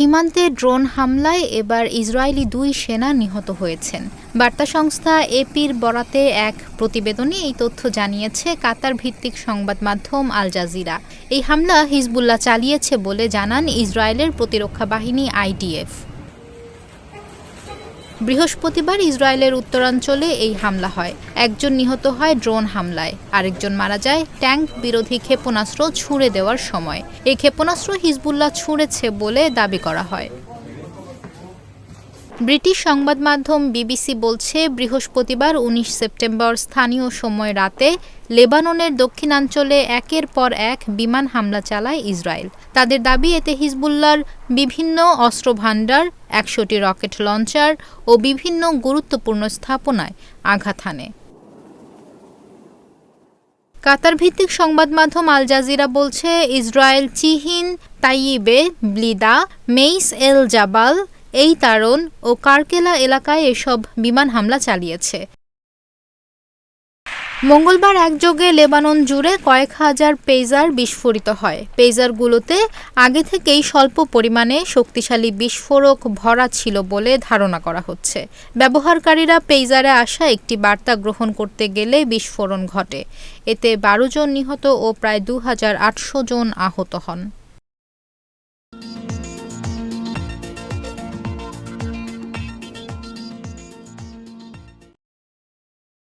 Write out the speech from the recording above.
সীমান্তে ড্রোন হামলায় এবার ইসরায়েলি দুই সেনা নিহত হয়েছেন। বার্তা সংস্থা এপির বরাতে এক প্রতিবেদনে এই তথ্য জানিয়েছে কাতার ভিত্তিক সংবাদ মাধ্যম আল জাজিরা। এই হামলা হিজবুল্লাহ চালিয়েছে বলে জানান ইসরায়েলের প্রতিরক্ষা বাহিনী আইডিএফ। বৃহস্পতিবার ইসরায়েলের উত্তরাঞ্চলে এই হামলা হয়। একজন নিহত হয় ড্রোন হামলায়। আরেকজন মারা যায় ট্যাঙ্ক বিরোধী ক্ষেপণাস্ত্র ছুঁড়ে দেওয়ার সময়। এই ক্ষেপণাস্ত্র হিজবুল্লাহ ছুঁড়েছে বলে দাবি করা হয়। ব্রিটিশ সংবাদ মাধ্যম বিবিসি বলছে, বৃহস্পতিবার ১৯ সেপ্টেম্বর স্থানীয় সময় রাতে লেবাননের দক্ষিণাঞ্চলে একের পর এক বিমান হামলা চালায় ইসরায়েল। তাদের দাবি, এতে হিজবুল্লার বিভিন্ন অস্ত্রভাণ্ডার, একশোটি রকেট লঞ্চার ও বিভিন্ন গুরুত্বপূর্ণ স্থাপনায় আঘাত হানে। কাতার ভিত্তিক সংবাদ মাধ্যম আল জাজিরা বলছে, ইসরায়েল চিহিন তাইয়েবে, ব্লিদা, মেইস এল জাবাল এই তারণ ও কারকেলা এলাকায় এসব বিমান হামলা চালিয়েছে। মঙ্গলবার একযোগে লেবানন জুড়ে কয়েক হাজার পেজার বিস্ফোরিত হয়। পেজারগুলোতে আগে থেকেই স্বল্প পরিমাণে শক্তিশালী বিস্ফোরক ভরা ছিল বলে ধারণা করা হচ্ছে। ব্যবহারকারীরা পেজারে আসা একটি বার্তা গ্রহণ করতে গেলে বিস্ফোরণ ঘটে। এতে বারো জন নিহত ও প্রায় দু হাজার আটশো জন আহত হন।